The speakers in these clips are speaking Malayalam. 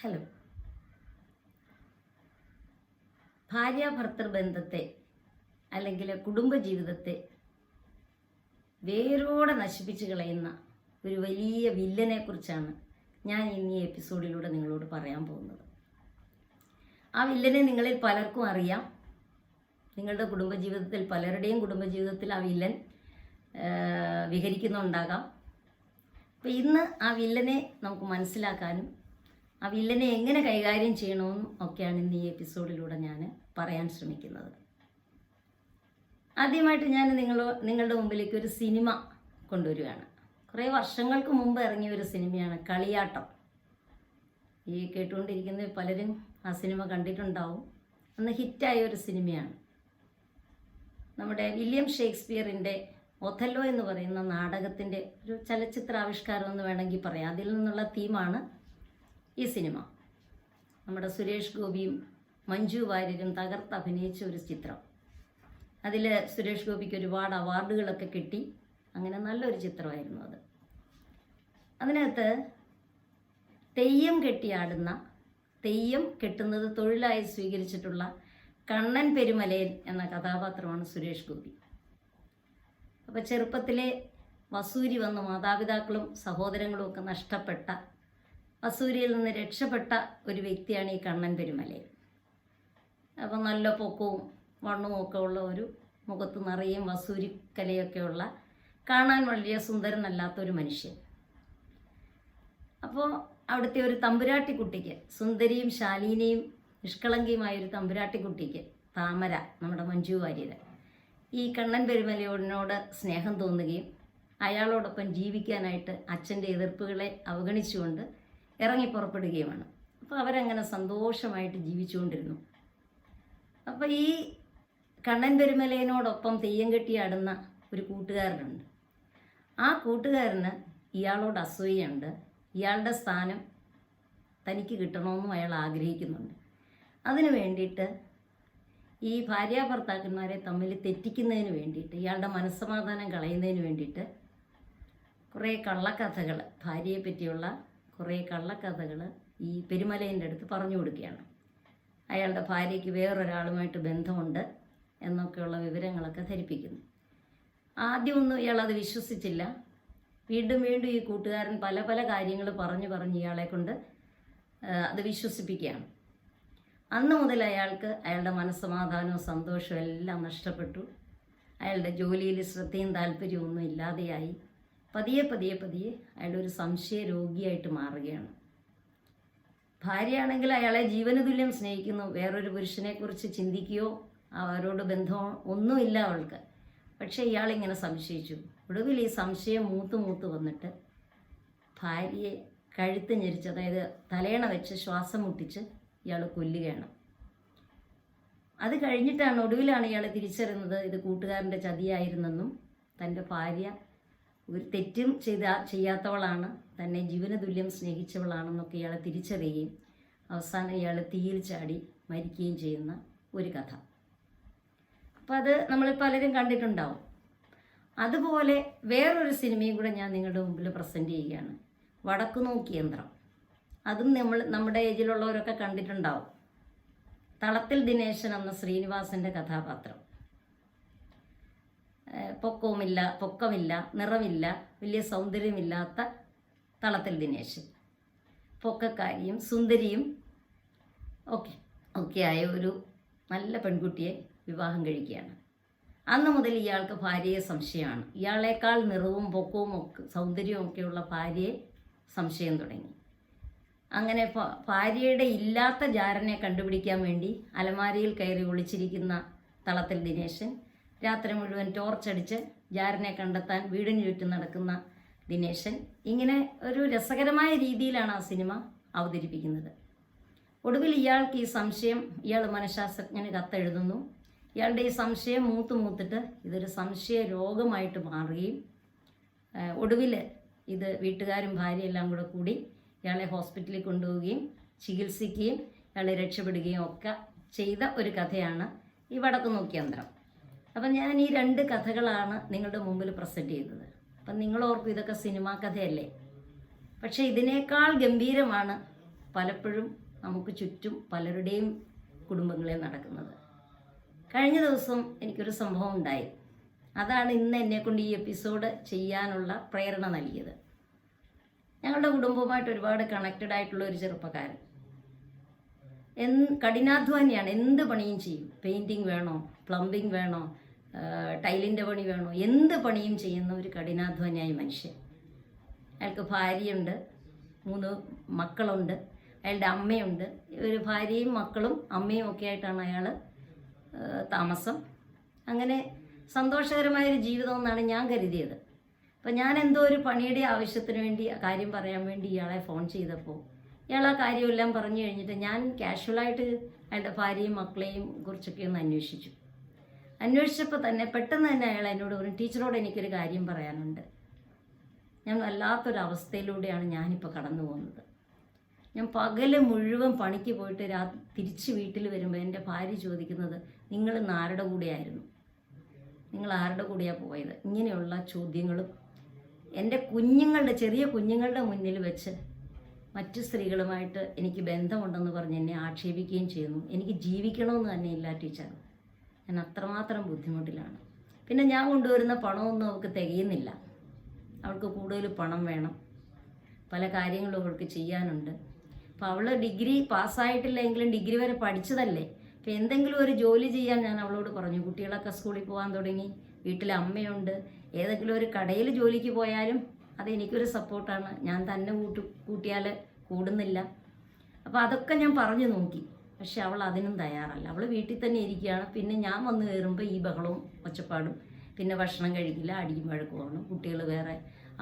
ഹലോ. ഭാര്യാഭർത്തൃ ബന്ധത്തെ അല്ലെങ്കിൽ കുടുംബജീവിതത്തെ വേരോടെ നശിപ്പിച്ച് കളയുന്ന ഒരു വലിയ വില്ലനെ കുറിച്ചാണ് ഞാൻ ഇന്ന് ഈ എപ്പിസോഡിലൂടെ നിങ്ങളോട് പറയാൻ പോകുന്നത്. ആ വില്ലനെ നിങ്ങളിൽ പലർക്കും അറിയാം. നിങ്ങളുടെ കുടുംബജീവിതത്തിൽ പലരുടെയും കുടുംബജീവിതത്തിൽ ആ വില്ലൻ വിഹരിക്കുന്നുണ്ടാകാം. അപ്പം ഇന്ന് ആ വില്ലനെ നമുക്ക് മനസ്സിലാക്കാനും ആ വില്ലനെ എങ്ങനെ കൈകാര്യം ചെയ്യണമെന്നും ഒക്കെയാണ് ഇന്ന് ഈ എപ്പിസോഡിലൂടെ ഞാൻ പറയാൻ ശ്രമിക്കുന്നത്. ആദ്യമായിട്ട് ഞാൻ നിങ്ങൾ നിങ്ങളുടെ മുമ്പിലേക്ക് ഒരു സിനിമ കൊണ്ടുവരികയാണ്. കുറേ വർഷങ്ങൾക്ക് മുമ്പ് ഇറങ്ങിയ ഒരു സിനിമയാണ് കളിയാട്ടം. ഈ കേട്ടുകൊണ്ടിരിക്കുന്ന പലരും ആ സിനിമ കണ്ടിട്ടുണ്ടാവും. അന്ന് ഹിറ്റായ ഒരു സിനിമയാണ്. നമ്മുടെ വില്യം ഷേക്സ്പിയറിന്റെ ഒഥല്ലോ എന്ന് പറയുന്ന നാടകത്തിന്റെ ഒരു ചലച്ചിത്ര ആവിഷ്കാരം എന്ന് വേണമെങ്കിൽ പറയാം. അതിൽ നിന്നുള്ള തീമാണ് ഈ സിനിമ. നമ്മുടെ സുരേഷ് ഗോപിയും മഞ്ജു വാര്യരും തകർത്ത് അഭിനയിച്ച ഒരു ചിത്രം. അതിൽ സുരേഷ് ഗോപിക്ക് ഒരുപാട് അവാർഡുകളൊക്കെ കിട്ടി. അങ്ങനെ നല്ലൊരു ചിത്രമായിരുന്നു അത്. അതിനകത്ത് തെയ്യം കെട്ടിയാടുന്ന തെയ്യം കെട്ടുന്നത് തൊഴിലായി സ്വീകരിച്ചിട്ടുള്ള കണ്ണൻ പെരുമലയൻ എന്ന കഥാപാത്രമാണ് സുരേഷ് ഗോപി. അപ്പോൾ ചെറുപ്പത്തിലെ വസൂരി വന്ന് മാതാപിതാക്കളും സഹോദരങ്ങളും ഒക്കെ നഷ്ടപ്പെട്ട വസൂരിയിൽ നിന്ന് രക്ഷപ്പെട്ട ഒരു വ്യക്തിയാണ് ഈ കണ്ണൻ പെരുമലയൻ അപ്പോൾ നല്ല പൊക്കവും വണ്ണവും ഒക്കെ ഉള്ള ഒരു മുഖത്ത് നിറയും വസൂരിക്കലയൊക്കെയുള്ള കാണാൻ വലിയ സുന്ദരനല്ലാത്ത ഒരു മനുഷ്യൻ. അപ്പോൾ അവിടുത്തെ ഒരു തമ്പുരാട്ടി തമ്പുരാട്ടിക്കുട്ടിക്ക് സുന്ദരിയും ശാലീനയും നിഷ്കളങ്കിയുമായ ഒരു തമ്പുരാട്ടി തമ്പുരാട്ടിക്കുട്ടിക്ക് താമര നമ്മുടെ മഞ്ജു വാര്യത് ഈ കണ്ണൻ പെരുമലയോടിനോട് സ്നേഹം തോന്നുകയും അയാളോടൊപ്പം ജീവിക്കാനായിട്ട് അച്ഛന്റെ എതിർപ്പുകളെ അവഗണിച്ചുകൊണ്ട് ഇറങ്ങി പുറപ്പെടുകയുമാണ്. അപ്പോൾ അവരങ്ങനെ സന്തോഷമായിട്ട് ജീവിച്ചുകൊണ്ടിരുന്നു. അപ്പോൾ ഈ കണ്ണൻ പെരുമലയനോടൊപ്പം തെയ്യം കെട്ടിയാടുന്ന ഒരു കൂട്ടുകാരനുണ്ട്. ആ കൂട്ടുകാരന് ഇയാളോട് അസൂയുണ്ട് ഇയാളുടെ സ്ഥാനം തനിക്ക് കിട്ടണമെന്നും അയാൾ ആഗ്രഹിക്കുന്നുണ്ട്. അതിനു വേണ്ടിയിട്ട് ഈ ഭാര്യാഭർത്താക്കന്മാരെ തമ്മിൽ തെറ്റിക്കുന്നതിന് വേണ്ടിയിട്ട് ഇയാളുടെ മനസ്സമാധാനം കളയുന്നതിന് വേണ്ടിയിട്ട് കുറേ കള്ളക്കഥകൾ ഭാര്യയെ പറ്റിയുള്ള കുറേ കള്ളക്കഥകൾ ഈ പെരുമലേന്റെ അടുത്ത് പറഞ്ഞു കൊടുക്കുകയാണ്. അയാളുടെ ഭാര്യയ്ക്ക് വേറൊരാളുമായിട്ട് ബന്ധമുണ്ട് എന്നൊക്കെയുള്ള വിവരങ്ങളൊക്കെ ധരിപ്പിക്കുന്നു. ആദ്യമൊന്നും ഇയാളത് വിശ്വസിച്ചില്ല. വീണ്ടും വീണ്ടും ഈ കൂട്ടുകാരൻ പല പല കാര്യങ്ങൾ പറഞ്ഞു പറഞ്ഞ് ഇയാളെ കൊണ്ട് അത് വിശ്വസിപ്പിക്കുകയാണ്. അന്ന് മുതൽ അയാൾക്ക് അയാളുടെ മനസ്സമാധാനവും സന്തോഷവും എല്ലാം നഷ്ടപ്പെട്ടു. അയാളുടെ ജോലിയിൽ ശ്രദ്ധയും താല്പര്യവും ഒന്നും ഇല്ലാതെയായി. പതിയെ പതിയെ പതിയെ ഒരു സംശയ രോഗിയായിട്ട് മാറുകയാണ്. ഭാര്യയാണെങ്കിൽ അയാളെ ജീവന തുല്യം സ്നേഹിക്കുന്നു. വേറൊരു പുരുഷനെക്കുറിച്ച് ചിന്തിക്കുകയോ അവരോട് ബന്ധമോ ഒന്നുമില്ല അവൾക്ക്. പക്ഷേ ഇയാളിങ്ങനെ സംശയിച്ചു. ഒടുവിൽ ഈ സംശയം മൂത്ത് മൂത്ത് വന്നിട്ട് ഭാര്യയെ കഴുത്ത് ഞെരിച്ച് അതായത് തലേണ വെച്ച് ശ്വാസം മുട്ടിച്ച് ഇയാൾ കൊല്ലുകയാണ്. അത് കഴിഞ്ഞിട്ടാണ് ഒടുവിലാണ് ഇയാൾ തിരിച്ചറിയുന്നത്. ഇത് കൂട്ടുകാരന്റെ ചതിയായിരുന്നെന്നും തന്റെ ഭാര്യ ഒരു തെറ്റും ചെയ്ത ചെയ്യാത്തവളാണ്. തന്നെ ജീവന തുല്യം സ്നേഹിച്ചവളാണെന്നൊക്കെ ഇയാളെ തിരിച്ചറിയുകയും അവസാനം ഇയാൾ തീയിൽ ചാടി മരിക്കുകയും ചെയ്യുന്ന ഒരു കഥ. അപ്പോൾ അത് നമ്മൾ പലരും കണ്ടിട്ടുണ്ടാവും. അതുപോലെ വേറൊരു സിനിമയും കൂടെ ഞാൻ നിങ്ങളുടെ മുമ്പിൽ പ്രസന്റ് ചെയ്യുകയാണ്. വടക്കു നോക്കി യന്ത്രം. അതും നമ്മൾ നമ്മുടെ ഏജിലുള്ളവരൊക്കെ കണ്ടിട്ടുണ്ടാവും. തളത്തിൽ ദിനേശൻ എന്ന ശ്രീനിവാസന്റെ കഥാപാത്രം. പൊക്കവുമില്ല പൊക്കമില്ല നിറമില്ല വലിയ സൗന്ദര്യമില്ലാത്ത തളത്തിൽ ദിനേശ്. പൊക്കക്കാരിയും സുന്ദരിയും. ഓക്കെ. ഒക്കെ ആയ ഒരു നല്ല പെൺകുട്ടിയെ വിവാഹം കഴിക്കുകയാണ്. അന്ന് മുതൽ ഇയാൾക്ക് ഭാര്യയെ സംശയമാണ്. ഇയാളേക്കാൾ നിറവും പൊക്കവും ഒക്കെ സൗന്ദര്യവും ഒക്കെയുള്ള ഭാര്യയെ സംശയം തുടങ്ങി. അങ്ങനെ ഭാര്യയുടെ ഇല്ലാത്ത ജാരനെ കണ്ടുപിടിക്കാൻ വേണ്ടി അലമാരിയിൽ കയറി ഒളിച്ചിരിക്കുന്ന തളത്തിൽ ദിനേശൻ രാത്രി മുഴുവൻ ടോർച്ചടിച്ച് ജാരനെ കണ്ടെത്താൻ വീടിന് ചുറ്റും നടക്കുന്ന ദിനേശൻ ഇങ്ങനെ ഒരു രസകരമായ രീതിയിലാണ് ആ സിനിമ അവതരിപ്പിക്കുന്നത്. ഒടുവിൽ ഇയാൾക്ക് ഈ സംശയം ഇയാൾ മനഃശാസ്ത്രജ്ഞന് കത്തെഴുതുന്നു. ഇയാളുടെ ഈ സംശയം മൂത്ത് മൂത്തിട്ട് ഇതൊരു സംശയ രോഗമായിട്ട് മാറുകയും ഒടുവിൽ ഇത് വീട്ടുകാരും ഭാര്യയും എല്ലാം കൂടെ കൂടി ഇയാളെ ഹോസ്പിറ്റലിൽ കൊണ്ടുപോവുകയും ചികിത്സിക്കുകയും ഇയാളെ രക്ഷപ്പെടുകയും ഒക്കെ ചെയ്ത ഒരു കഥയാണ് ഈ വടക്കു നോക്കിയന്ത്രം അപ്പം ഞാൻ ഈ രണ്ട് കഥകളാണ് നിങ്ങളുടെ മുമ്പിൽ പ്രസന്റ് ചെയ്തത്. അപ്പം നിങ്ങൾ ഓർക്കും ഇതൊക്കെ സിനിമാ കഥയല്ലേ? പക്ഷേ ഇതിനേക്കാൾ ഗംഭീരമാണ് പലപ്പോഴും നമുക്ക് ചുറ്റും പലരുടെയും കുടുംബങ്ങളിൽ നടക്കുന്നത്. കഴിഞ്ഞ ദിവസം എനിക്കൊരു സംഭവം ഉണ്ടായി. അതാണ് ഇന്ന് എന്നെക്കൊണ്ട് ഈ എപ്പിസോഡ് ചെയ്യാനുള്ള പ്രേരണ നൽകിയത്. ഞങ്ങളുടെ കുടുംബവുമായിട്ട് ഒരുപാട് കണക്റ്റഡ് ആയിട്ടുള്ള ഒരു ചെറുപ്പക്കാരൻ. എന്ന് കഠിനാധ്വാനിയാണ്. എന്ത് പണിയും ചെയ്യും? പെയിന്റിങ് വേണോ? പ്ലംബിംഗ് വേണോ? ടൈലിന്റെ പണി വേണോ? എന്ത് പണിയും ചെയ്യുന്ന ഒരു കഠിനാധ്വാനിയായ മനുഷ്യൻ. അയാൾക്ക് ഭാര്യയുണ്ട് മൂന്ന് മക്കളുണ്ട് അയാളുടെ അമ്മയുണ്ട്. ഒരു ഭാര്യയും മക്കളും അമ്മയും ഒക്കെ ആയിട്ടാണ് അയാൾ താമസം. അങ്ങനെ സന്തോഷകരമായൊരു ജീവിതം എന്നാണ് ഞാൻ കരുതിയത്. അപ്പം ഞാൻ എന്തോ ഒരു പണിയുടെ ആവശ്യത്തിന് വേണ്ടി കാര്യം പറയാൻ വേണ്ടി ഇയാളെ ഫോൺ ചെയ്തപ്പോൾ ഇയാൾ ആ കാര്യമെല്ലാം പറഞ്ഞു കഴിഞ്ഞിട്ട് ഞാൻ കാഷ്വലായിട്ട് അയാളുടെ ഭാര്യയും മക്കളെയും കുറിച്ചൊക്കെ ഒന്ന് അന്വേഷിച്ചു. അന്വേഷിച്ചപ്പോൾ തന്നെ പെട്ടെന്ന് തന്നെ അയാൾ എന്നോട് പറഞ്ഞു ടീച്ചറോട് എനിക്കൊരു കാര്യം പറയാനുണ്ട്. ഞാൻ വല്ലാത്തൊരവസ്ഥയിലൂടെയാണ് ഞാനിപ്പോൾ കടന്നു പോകുന്നത്. ഞാൻ പകൽ മുഴുവൻ പണിക്ക് പോയിട്ട് രാ തിരിച്ച് വീട്ടിൽ വരുമ്പോൾ എന്റെ ഭാര്യ ചോദിക്കുന്നത് നിങ്ങൾ ആരുടെ കൂടെയായിരുന്നു. നിങ്ങൾ ആരുടെ കൂടെയാണ് പോയത്? ഇങ്ങനെയുള്ള ചോദ്യങ്ങളും എന്റെ കുഞ്ഞുങ്ങളുടെ ചെറിയ കുഞ്ഞുങ്ങളുടെ മുന്നിൽ വെച്ച് മറ്റു സ്ത്രീകളുമായിട്ട് എനിക്ക് ബന്ധമുണ്ടെന്ന് പറഞ്ഞ് എന്നെ ആക്ഷേപിക്കുകയും ചെയ്യുന്നു. എനിക്ക് ജീവിക്കണമെന്ന് തന്നെ ഇല്ല ടീച്ചർ. ഞാൻ അത്രമാത്രം ബുദ്ധിമുട്ടിലാണ്. പിന്നെ ഞാൻ കൊണ്ടുവരുന്ന പണമൊന്നും അവൾക്ക് തികയുന്നില്ല. അവൾക്ക് കൂടുതൽ പണം വേണം. പല കാര്യങ്ങളും അവൾക്ക് ചെയ്യാനുണ്ട്. അപ്പോൾ അവൾ ഡിഗ്രി പാസ്സായിട്ടില്ലെങ്കിലും ഡിഗ്രി വരെ പഠിച്ചതല്ലേ? അപ്പോൾ എന്തെങ്കിലും ഒരു ജോലി ചെയ്യാൻ ഞാൻ അവളോട് പറഞ്ഞു. കുട്ടികളൊക്കെ സ്കൂളിൽ പോകാൻ തുടങ്ങി. വീട്ടിൽ അമ്മയുണ്ട്. ഏതെങ്കിലും ഒരു കടയിൽ ജോലിക്ക് പോയാലും അത് എനിക്കൊരു സപ്പോർട്ടാണ് ഞാൻ തന്നെ കൂട്ടു കൂട്ടിയാൽ കൂടുന്നില്ല. അപ്പോൾ അതൊക്കെ ഞാൻ പറഞ്ഞു നോക്കി. പക്ഷെ അവൾ അതിനും തയ്യാറല്ല. അവൾ വീട്ടിൽ തന്നെ ഇരിക്കുകയാണ്. പിന്നെ ഞാൻ വന്ന് കയറുമ്പോൾ ഈ ബഹളവും ഒച്ചപ്പാടും പിന്നെ ഭക്ഷണം കഴിക്കില്ല അടിയും വഴക്കുമാണ് കുട്ടികൾ വേറെ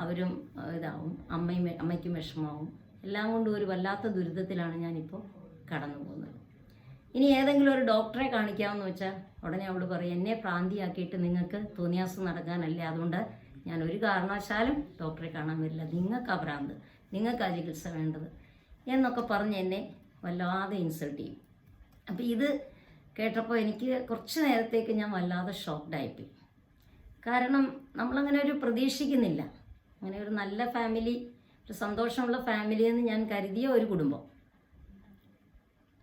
അവരും ഇതാവും. അമ്മയും അമ്മയ്ക്കും വിഷമാവും എല്ലാം കൊണ്ടും ഒരു വല്ലാത്ത ദുരിതത്തിലാണ് ഞാനിപ്പോൾ കടന്നു പോകുന്നത്. ഇനി ഏതെങ്കിലും ഒരു ഡോക്ടറെ കാണിക്കാമെന്ന് വെച്ചാൽ ഉടനെ അവൾ പറയും എന്നെ പ്രാന്തിയാക്കിയിട്ട് നിങ്ങൾക്ക് തോന്നിയാസം നടക്കാനല്ലേ? അതുകൊണ്ട് ഞാൻ ഒരു കാരണവശാലും ഡോക്ടറെ കാണാൻ വരില്ല. നിങ്ങൾക്കാ ഭ്രാന്ത് നിങ്ങൾക്കാ ചികിത്സ വേണ്ടത് എന്നൊക്കെ പറഞ്ഞ് എന്നെ വല്ലാതെ ഇൻസൾട്ട് ചെയ്യും. അപ്പോൾ ഇത് കേട്ടപ്പോൾ എനിക്ക് കുറച്ച് നേരത്തേക്ക് ഞാൻ വല്ലാതെ ഷോക്ക്ഡായിപ്പോയി കാരണം നമ്മളങ്ങനെ ഒരു പ്രതീക്ഷിക്കുന്നില്ല. അങ്ങനെ ഒരു നല്ല ഫാമിലി ഒരു സന്തോഷമുള്ള ഫാമിലി എന്ന് ഞാൻ കരുതിയ ഒരു കുടുംബം.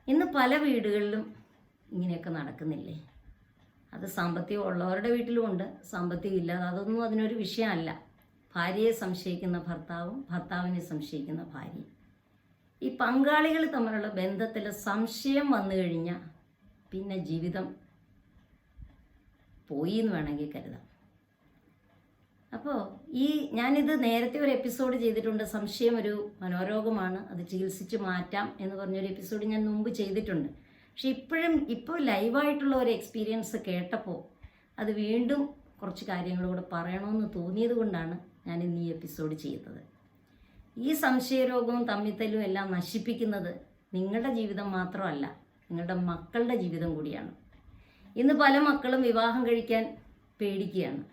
ഇന്ന് പല വീടുകളിലും ഇങ്ങനെയൊക്കെ നടക്കുന്നില്ലേ? അത് സാമ്പത്തികം ഉള്ളവരുടെ വീട്ടിലും ഉണ്ട് സാമ്പത്തികം ഇല്ലാതെ അതൊന്നും അതിനൊരു വിഷയമല്ല. ഭാര്യയെ സംശയിക്കുന്ന ഭർത്താവും ഭർത്താവിനെ സംശയിക്കുന്ന ഭാര്യയും. ഈ പങ്കാളികൾ തമ്മിലുള്ള ബന്ധത്തിൽ സംശയം വന്നു കഴിഞ്ഞാൽ പിന്നെ ജീവിതം പോയി എന്ന് വേണമെങ്കിൽ കരുതാം. അപ്പോൾ ഈ ഞാനിത് നേരത്തെ ഒരു എപ്പിസോഡ് ചെയ്തിട്ടുണ്ട്. സംശയം ഒരു മനോരോഗമാണ്. അത് ചികിത്സിച്ച് മാറ്റാം എന്ന് പറഞ്ഞൊരു എപ്പിസോഡ് ഞാൻ മുമ്പ് ചെയ്തിട്ടുണ്ട്. പക്ഷെ ഇപ്പോഴും ഇപ്പോൾ ലൈവായിട്ടുള്ള ഒരു എക്സ്പീരിയൻസ് കേട്ടപ്പോൾ അത് വീണ്ടും കുറച്ച് കാര്യങ്ങളൂടെ പറയണമെന്ന് തോന്നിയത് കൊണ്ടാണ് ഞാൻ ഇന്ന് ഈ എപ്പിസോഡ് ചെയ്തത്. ഈ സംശയരോഗവും തമ്മിത്തലും എല്ലാം നശിപ്പിക്കുന്നത് നിങ്ങളുടെ ജീവിതം മാത്രമല്ല നിങ്ങളുടെ മക്കളുടെ ജീവിതം കൂടിയാണ്. ഇന്ന് പല മക്കളും വിവാഹം കഴിക്കാൻ പേടിക്കുകയാണ്.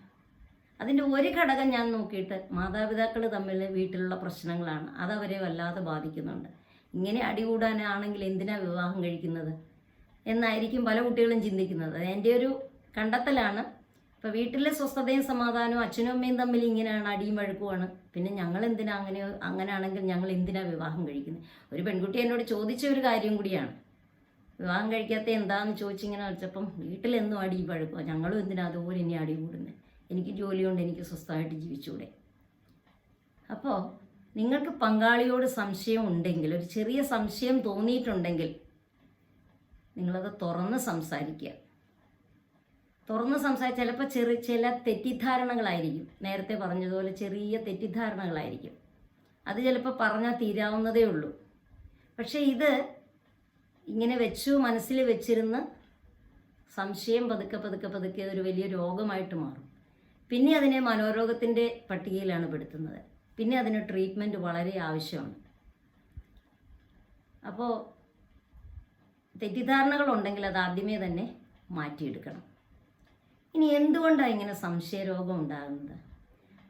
അതിന്റെ ഒരു ഘടകം ഞാൻ നോക്കിയിട്ട് മാതാപിതാക്കൾ തമ്മിൽ വീട്ടിലുള്ള പ്രശ്നങ്ങളാണ്. അതവരെ വല്ലാതെ ബാധിക്കുന്നുണ്ട്. ഇങ്ങനെ അടികൂടാനാണെങ്കിൽ എന്തിനാ വിവാഹം കഴിക്കുന്നത്? എന്നായിരിക്കും പല കുട്ടികളും ചിന്തിക്കുന്നത്. എന്റെ ഒരു കണ്ടെത്തലാണ്. ഇപ്പോൾ വീട്ടിലെ സ്വസ്ഥതയും സമാധാനവും അച്ഛനും അമ്മയും തമ്മിൽ ഇങ്ങനെയാണ് അടിയും വഴക്കുമാണ്. പിന്നെ ഞങ്ങൾ എന്തിനാ അങ്ങനെ അങ്ങനെയാണെങ്കിൽ ഞങ്ങൾ എന്തിനാ വിവാഹം കഴിക്കുന്നത് ഒരു പെൺകുട്ടി എന്നോട് ചോദിച്ച ഒരു കാര്യം കൂടിയാണ്. വിവാഹം കഴിക്കാത്ത എന്താന്ന് ചോദിച്ചിങ്ങനെ വെച്ചപ്പം വീട്ടിലെന്നും അടി വഴക്കുക ഞങ്ങളും എന്തിനാ അതുപോലെ ഇനി അടി കൂടുന്നത് എനിക്ക് ജോലിയുണ്ട് എനിക്ക് സ്വസ്ഥമായിട്ട് ജീവിച്ചൂടെ? അപ്പോൾ നിങ്ങൾക്ക് പങ്കാളിയോട് സംശയം ഉണ്ടെങ്കിൽ ഒരു ചെറിയ സംശയം തോന്നിയിട്ടുണ്ടെങ്കിൽ നിങ്ങളത് തുറന്ന് സംസാരിക്കുക. തുറന്ന് സംസാരിച്ച് ചിലപ്പോൾ ചെറിയ ചില തെറ്റിദ്ധാരണകളായിരിക്കും. നേരത്തെ പറഞ്ഞതുപോലെ ചെറിയ തെറ്റിദ്ധാരണകളായിരിക്കും. അത് ചിലപ്പോൾ പറഞ്ഞാൽ തീരാവുന്നതേ ഉള്ളൂ. പക്ഷേ ഇത് ഇങ്ങനെ വെച്ചു മനസ്സിൽ വെച്ചിരുന്ന് സംശയം പതുക്കെ പതുക്കെ പതുക്കെ ഒരു വലിയ രോഗമായിട്ട് മാറും. പിന്നെ അതിനെ മനോരോഗത്തിന്റെ പട്ടികയിലാണ് പെടുത്തുന്നത്. പിന്നെ അതിന് ട്രീറ്റ്മെന്റ് വളരെ ആവശ്യമാണ്. അപ്പോൾ തെറ്റിദ്ധാരണകളുണ്ടെങ്കിൽ അത് ആദ്യമേ തന്നെ മാറ്റിയെടുക്കണം. ഇനി എന്തുകൊണ്ടാണ് ഇങ്ങനെ സംശയരോഗം ഉണ്ടാകുന്നത്?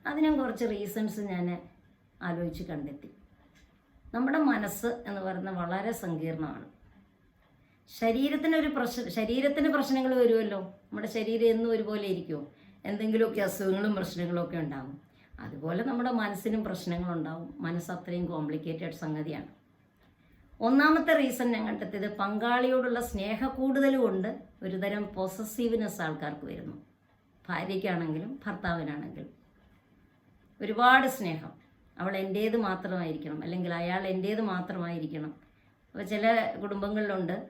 അതിനും കുറച്ച് റീസൺസ് ഞാൻ ആലോചിച്ച് കണ്ടെത്തി. നമ്മുടെ മനസ്സ് എന്ന് പറയുന്നത് വളരെ സങ്കീർണമാണ്. ശരീരത്തിനൊരു പ്രശ്ന ശരീരത്തിന് പ്രശ്നങ്ങൾ വരുമല്ലോ? നമ്മുടെ ശരീരം എന്നും ഒരുപോലെ ഇരിക്കുമോ എന്തെങ്കിലുമൊക്കെ അസുഖങ്ങളും പ്രശ്നങ്ങളും ഒക്കെ ഉണ്ടാകും അതുപോലെ നമ്മുടെ മനസ്സിനും പ്രശ്നങ്ങളുണ്ടാവും. മനസ്സ് അത്രയും കോംപ്ലിക്കേറ്റഡ് സംഗതിയാണ്. ഒന്നാമത്തെ റീസൺ ഞാൻ കണ്ടെത്തിയത് പങ്കാളിയോടുള്ള സ്നേഹ കൂടുതൽ കൊണ്ട് ഒരുതരം പൊസസീവ്നെസ് ആൾക്കാർക്ക് വരുന്നു. ഭാര്യയ്ക്കാണെങ്കിലും ഭർത്താവിനാണെങ്കിലും. ഒരുപാട് സ്നേഹം. അവൾ എന്റേത് മാത്രമായിരിക്കണം. അല്ലെങ്കിൽ അയാൾ എന്റേത് മാത്രമായിരിക്കണം. അപ്പോൾ ചില കുടുംബങ്ങളിലുണ്ട്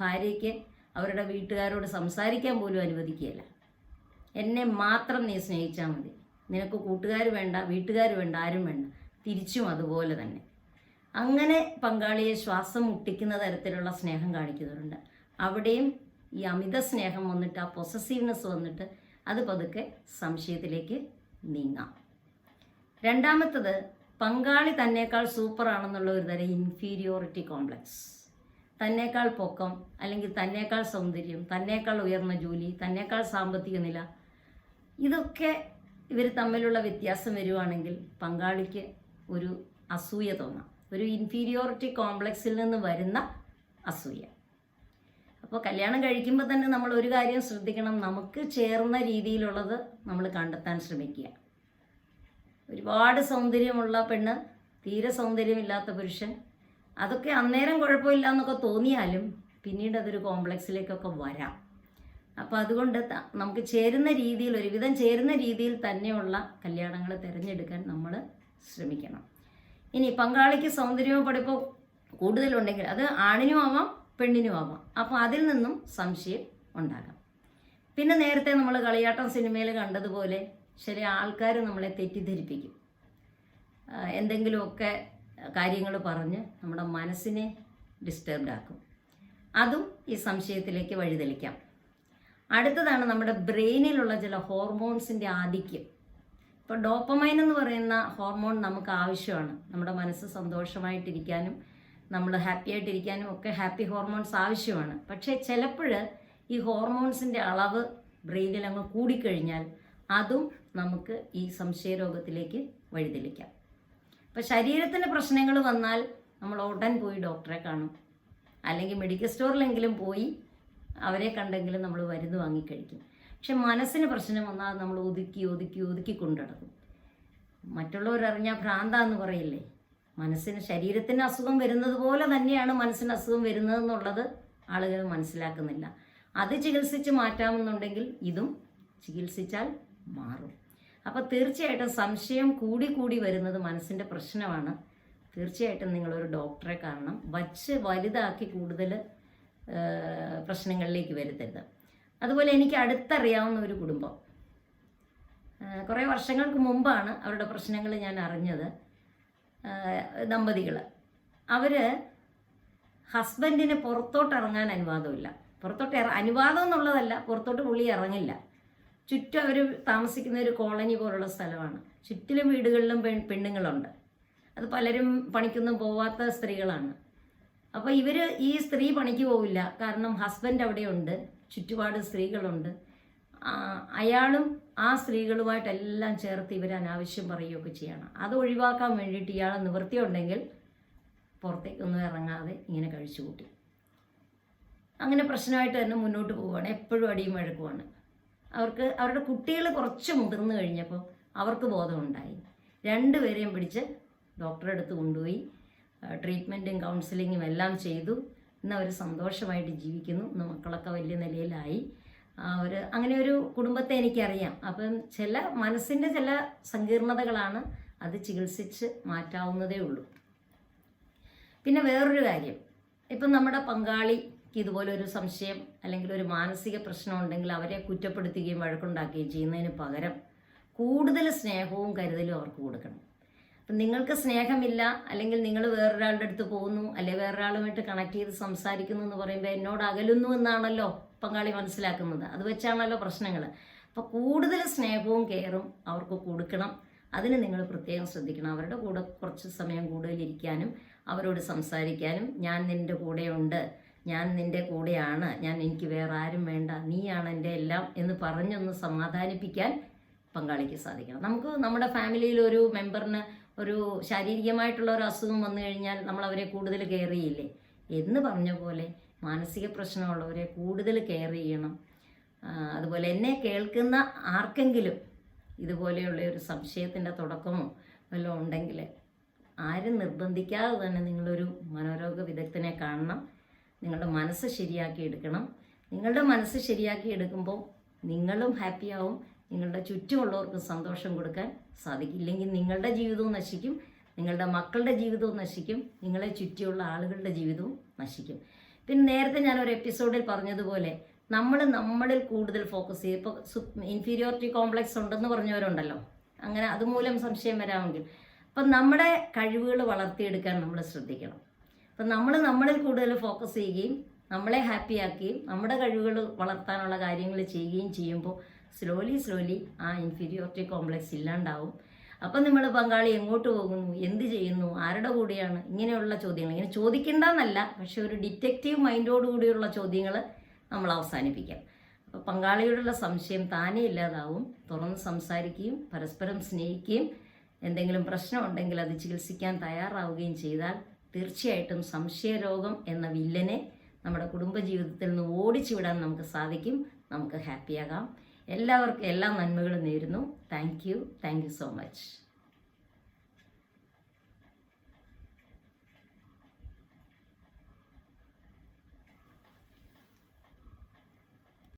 ഭാര്യയ്ക്ക് അവരുടെ വീട്ടുകാരോട് സംസാരിക്കാൻ പോലും അനുവദിക്കുകയില്ല. എന്നെ മാത്രം നീ സ്നേഹിച്ചാൽ മതി. നിനക്ക് കൂട്ടുകാർ വേണ്ട വീട്ടുകാർ വേണ്ട ആരും വേണ്ട. തിരിച്ചും അതുപോലെ തന്നെ. അങ്ങനെ പങ്കാളിയെ ശ്വാസം മുട്ടിക്കുന്ന തരത്തിലുള്ള സ്നേഹം കാണിക്കുന്നവരുണ്ട് അവിടെയും ഈ അമിത സ്നേഹം വന്നിട്ട് ആ പൊസസീവ്നെസ് വന്നിട്ട് അത് പതുക്കെ സംശയത്തിലേക്ക് നീങ്ങാം. രണ്ടാമത്തത് പങ്കാളി തന്നേക്കാൾ സൂപ്പറാണെന്നുള്ള ഒരു തരം ഇൻഫീരിയോറിറ്റി കോംപ്ലക്സ് തന്നേക്കാൾ പൊക്കം അല്ലെങ്കിൽ തന്നേക്കാൾ സൗന്ദര്യം തന്നേക്കാൾ ഉയർന്ന ജോലി തന്നേക്കാൾ സാമ്പത്തിക നില ഇതൊക്കെ ഇവർ തമ്മിലുള്ള വ്യത്യാസം വരുവാണെങ്കിൽ പങ്കാളിക്ക് ഒരു അസൂയ തോന്നാം. ഒരു ഇൻഫീരിയോറിറ്റി കോംപ്ലക്സിൽ നിന്ന് വരുന്ന അസൂയ. അപ്പോൾ കല്യാണം കഴിക്കുമ്പോൾ തന്നെ നമ്മൾ ഒരു കാര്യം ശ്രദ്ധിക്കണം. നമുക്ക് ചേർന്ന രീതിയിലുള്ളത് നമ്മൾ കണ്ടെത്താൻ ശ്രമിക്കുക. ഒരുപാട് സൗന്ദര്യമുള്ള പെണ്ണ് തീരെ സൗന്ദര്യമില്ലാത്ത പുരുഷൻ. അതൊക്കെ അന്നേരം കുഴപ്പമില്ല എന്നൊക്കെ തോന്നിയാലും പിന്നീട് അതൊരു കോംപ്ലക്സിലേക്കൊക്കെ വരാം. അപ്പോൾ അതുകൊണ്ട് നമുക്ക് ചേരുന്ന രീതിയിൽ ഒരുവിധം ചേരുന്ന രീതിയിൽ തന്നെയുള്ള കല്യാണങ്ങൾ തിരഞ്ഞെടുക്കാൻ നമ്മൾ ശ്രമിക്കണം. ഇനി പങ്കാളിക്ക് സൗന്ദര്യമോ പഠിപ്പോ കൂടുതലുണ്ടെങ്കിൽ അത് ആണിനും ആവാം പെണ്ണിനും ആവാം. അപ്പോൾ അതിൽ നിന്നും സംശയം ഉണ്ടാകാം. പിന്നെ നേരത്തെ നമ്മൾ കളിയാട്ടം സിനിമയിൽ കണ്ടതുപോലെ ശരി ആൾക്കാർ നമ്മളെ തെറ്റിദ്ധരിപ്പിക്കും. എന്തെങ്കിലുമൊക്കെ കാര്യങ്ങൾ പറഞ്ഞ് നമ്മുടെ മനസ്സിനെ ഡിസ്റ്റർബ്ഡ് ആക്കും. അതും ഈ സംശയത്തിലേക്ക് വഴിതെളിക്കാം. അടുത്തതാണ് നമ്മുടെ ബ്രെയിനിലുള്ള ചില ഹോർമോൺസിന്റെ ആധിക്യം. ഇപ്പോൾ ഡോപ്പമൈൻ എന്ന് പറയുന്ന ഹോർമോൺ നമുക്ക് ആവശ്യമാണ്. നമ്മുടെ മനസ്സ് സന്തോഷമായിട്ടിരിക്കാനും നമ്മൾ ഹാപ്പി ആയിട്ടിരിക്കാനും ഒക്കെ ഹാപ്പി ഹോർമോൺസ് ആവശ്യമാണ്. പക്ഷേ ചിലപ്പോൾ ഈ ഹോർമോൺസിന്റെ അളവ് ബ്രെയിനിൽ അങ്ങ് കൂടിക്കഴിഞ്ഞാൽ അതും നമുക്ക് ഈ സംശയരോഗത്തിലേക്ക് വഴിതെളിക്കാം. അപ്പോൾ ശരീരത്തിന് പ്രശ്നങ്ങൾ വന്നാൽ നമ്മൾ ഉടൻ പോയി ഡോക്ടറെ കാണും. അല്ലെങ്കിൽ മെഡിക്കൽ സ്റ്റോറിലെങ്കിലും പോയി അവരെ കണ്ടെങ്കിലും നമ്മൾ മരുന്ന് വാങ്ങിക്കഴിക്കും. പക്ഷെ മനസ്സിന് പ്രശ്നം വന്നാൽ നമ്മൾ ഒതുക്കി ഒതുക്കി ഒതുക്കി കൊണ്ടിടക്കും മറ്റുള്ളവരറിഞ്ഞാൽ ഭ്രാന്ത എന്ന് പറയില്ലേ? മനസ്സിന് ശരീരത്തിന് അസുഖം വരുന്നത് പോലെ തന്നെയാണ് മനസ്സിന് അസുഖം വരുന്നതെന്നുള്ളത് ആളുകൾ മനസ്സിലാക്കുന്നില്ല. അത് ചികിത്സിച്ച് മാറ്റാമെന്നുണ്ടെങ്കിൽ ഇതും ചികിത്സിച്ചാൽ മാറും. അപ്പോൾ തീർച്ചയായിട്ടും സംശയം കൂടി കൂടി വരുന്നത് മനസ്സിന്റെ പ്രശ്നമാണ്. തീർച്ചയായിട്ടും നിങ്ങളൊരു ഡോക്ടറെ കാണണം. വച്ച് വലുതാക്കി കൂടുതൽ പ്രശ്നങ്ങളിലേക്ക് വരുത്തരുത്. അതുപോലെ എനിക്ക് അടുത്തറിയാവുന്ന ഒരു കുടുംബം. കുറേ വർഷങ്ങൾക്ക് മുമ്പാണ് അവരുടെ പ്രശ്നങ്ങൾ ഞാൻ അറിഞ്ഞത്. ദമ്പതികൾ അവർ ഹസ്ബൻഡിന് പുറത്തോട്ട് ഇറങ്ങാൻ അനുവാദമില്ല. പുറത്തോട്ട് അനുവാദം എന്നുള്ളതല്ല പുറത്തോട്ട് പുള്ളി ഇറങ്ങില്ല. ചുറ്റും അവർ താമസിക്കുന്ന ഒരു കോളനി പോലുള്ള സ്ഥലമാണ്. ചുറ്റിലും വീടുകളിലും പെൺ പെണ്ണുങ്ങളുണ്ട്. അത് പലരും പണിക്കൊന്നും പോവാത്ത സ്ത്രീകളാണ്. അപ്പോൾ ഇവർ ഈ സ്ത്രീ പണിക്ക് പോവില്ല. കാരണം ഹസ്ബൻഡ് അവിടെയുണ്ട്. ചുറ്റുപാട് സ്ത്രീകളുണ്ട്. അയാളും ആ സ്ത്രീകളുമായിട്ടെല്ലാം ചേർത്ത് ഇവർ അനാവശ്യം പറയുകയൊക്കെ ചെയ്യണം. അത് ഒഴിവാക്കാൻ വേണ്ടിയിട്ട് ഇയാൾ നിവൃത്തിയുണ്ടെങ്കിൽ പുറത്തേക്കൊന്നും ഇറങ്ങാതെ ഇങ്ങനെ കഴിച്ചു കൂട്ടി അങ്ങനെ പ്രശ്നമായിട്ട് തന്നെ മുന്നോട്ട് പോവുകയാണ്. എപ്പോഴും അടിയും വഴക്കുമാണ്. അവർക്ക് അവരുടെ കുട്ടികൾ കുറച്ച് മുതിർന്നു കഴിഞ്ഞപ്പോൾ അവർക്ക് ബോധമുണ്ടായി. രണ്ടുപേരെയും പിടിച്ച് ഡോക്ടറെ അടുത്ത് കൊണ്ടുപോയി. ട്രീറ്റ്മെന്റും കൗൺസിലിങ്ങും എല്ലാം ചെയ്തു. ഇന്ന് അവർ സന്തോഷമായിട്ട് ജീവിക്കുന്നു. ഇന്ന് മക്കളൊക്കെ വലിയ നിലയിലായി. അവർ അങ്ങനെ ഒരു കുടുംബത്തെ എനിക്കറിയാം. അപ്പം ചില മനസ്സിന്റെ ചില സങ്കീർണതകളാണ് അത് ചികിത്സിച്ച് മാറ്റാവുന്നതേ ഉള്ളൂ. പിന്നെ വേറൊരു കാര്യം. ഇപ്പം നമ്മുടെ പങ്കാളിക്ക് ഇതുപോലെ ഒരു സംശയം അല്ലെങ്കിൽ ഒരു മാനസിക പ്രശ്നം ഉണ്ടെങ്കിൽ അവരെ കുറ്റപ്പെടുത്തുകയും വഴക്കുണ്ടാക്കുകയും ചെയ്യുന്നതിന് പകരം കൂടുതൽ സ്നേഹവും കരുതലും അവർക്ക് കൊടുക്കണം. അപ്പം നിങ്ങൾക്ക് സ്നേഹമില്ല അല്ലെങ്കിൽ നിങ്ങൾ വേറൊരാളുടെ അടുത്ത് പോകുന്നു അല്ലെങ്കിൽ വേറൊരാളുമായിട്ട് കണക്ട് ചെയ്ത് സംസാരിക്കുന്നു എന്ന് പറയുമ്പോൾ എന്നോട് അകലുന്നു എന്നാണല്ലോ പങ്കാളി മനസ്സിലാക്കുന്നത്. അത് വെച്ചാണല്ലോ പ്രശ്നങ്ങൾ അപ്പോൾ കൂടുതൽ സ്നേഹവും കെയറും അവർക്ക് കൊടുക്കണം. അതിന് നിങ്ങൾ പ്രത്യേകം ശ്രദ്ധിക്കണം. അവരുടെ കൂടെ കുറച്ച് സമയം കൂടുതൽ ഇരിക്കാനും അവരോട് സംസാരിക്കാനും ഞാൻ നിന്റെ കൂടെയുണ്ട് ഞാൻ നിന്റെ കൂടെയാണ് ഞാൻ എനിക്ക് വേറെ ആരും വേണ്ട നീയാണ് എന്റെ എല്ലാം എന്ന് പറഞ്ഞൊന്ന് സമാധാനിപ്പിക്കാൻ പങ്കാളിക്ക് സാധിക്കണം. നമുക്ക് നമ്മുടെ ഫാമിലിയിൽ ഒരു മെമ്പറിന് ഒരു ശാരീരികമായിട്ടുള്ള ഒരു അസുഖം വന്നു കഴിഞ്ഞാൽ നമ്മൾ അവരെ കൂടുതൽ കെയർ ചെയ്യില്ലേ? എന്ന് പറഞ്ഞ പോലെ മാനസിക പ്രശ്നമുള്ളവരെ കൂടുതൽ കെയർ ചെയ്യണം. അതുപോലെ എന്നെ കേൾക്കുന്ന ആർക്കെങ്കിലും ഇതുപോലെയുള്ള ഒരു സംശയത്തിന്റെ തുടക്കമോ വല്ലതും ഉണ്ടെങ്കിൽ ആരും നിർബന്ധിക്കാതെ തന്നെ നിങ്ങളൊരു മനോരോഗ വിദഗ്ധനെ കാണണം. നിങ്ങളുടെ മനസ്സ് ശരിയാക്കി എടുക്കണം. നിങ്ങളുടെ മനസ്സ് ശരിയാക്കി എടുക്കുമ്പോൾ നിങ്ങളും ഹാപ്പിയാവും നിങ്ങളുടെ ചുറ്റുമുള്ളവർക്ക് സന്തോഷം കൊടുക്കാൻ സാധിക്കും. ഇല്ലെങ്കിൽ നിങ്ങളുടെ ജീവിതവും നശിക്കും. നിങ്ങളുടെ മക്കളുടെ ജീവിതവും നശിക്കും. നിങ്ങളെ ചുറ്റിയുള്ള ആളുകളുടെ ജീവിതവും നശിക്കും. പിന്നെ നേരത്തെ ഞാൻ ഒരു എപ്പിസോഡിൽ പറഞ്ഞതുപോലെ നമ്മൾ നമ്മളിൽ കൂടുതൽ ഫോക്കസ് ചെയ്യും. ഇപ്പോൾ ഇൻഫീരിയോറിറ്റി കോംപ്ലക്സ് ഉണ്ടെന്ന് പറഞ്ഞവരുണ്ടല്ലോ. അങ്ങനെ അതുമൂലം സംശയം വരാമെങ്കിൽ. അപ്പം നമ്മുടെ കഴിവുകൾ വളർത്തിയെടുക്കാൻ നമ്മൾ ശ്രദ്ധിക്കണം. അപ്പം നമ്മൾ നമ്മളിൽ കൂടുതൽ ഫോക്കസ് ചെയ്യുകയും നമ്മളെ ഹാപ്പിയാക്കുകയും നമ്മുടെ കഴിവുകൾ വളർത്താനുള്ള കാര്യങ്ങൾ ചെയ്യുകയും ചെയ്യുമ്പോൾ സ്ലോലി സ്ലോലി ആ ഇൻഫീരിയോറിറ്റി കോംപ്ലക്സ് ഇല്ലാണ്ടാവും. അപ്പം നമ്മൾ പങ്കാളി എങ്ങോട്ട് പോകുന്നു? എന്ത് ചെയ്യുന്നു? ആരുടെ കൂടെയാണ്? ഇങ്ങനെയുള്ള ചോദ്യങ്ങൾ. ഇങ്ങനെ ചോദിക്കേണ്ടെന്നല്ല പക്ഷെ ഒരു ഡിറ്റക്റ്റീവ് മൈൻഡോട് കൂടിയുള്ള ചോദ്യങ്ങൾ നമ്മൾ അവസാനിപ്പിക്കാം. അപ്പോൾ പങ്കാളിയോടുള്ള സംശയം താനേ ഇല്ലാതാവും. തുറന്ന് സംസാരിക്കുകയും പരസ്പരം സ്നേഹിക്കുകയും എന്തെങ്കിലും പ്രശ്നമുണ്ടെങ്കിൽ അത് ചികിത്സിക്കാൻ തയ്യാറാവുകയും ചെയ്താൽ തീർച്ചയായിട്ടും സംശയരോഗം എന്ന വില്ലനെ നമ്മുടെ കുടുംബജീവിതത്തിൽ നിന്ന് ഓടിച്ചു വിടാൻ നമുക്ക് സാധിക്കും. നമുക്ക് ഹാപ്പിയാകാം. എല്ലാവർക്കും എല്ലാ നന്മകളും നേരുന്നു. Thank you thank you so much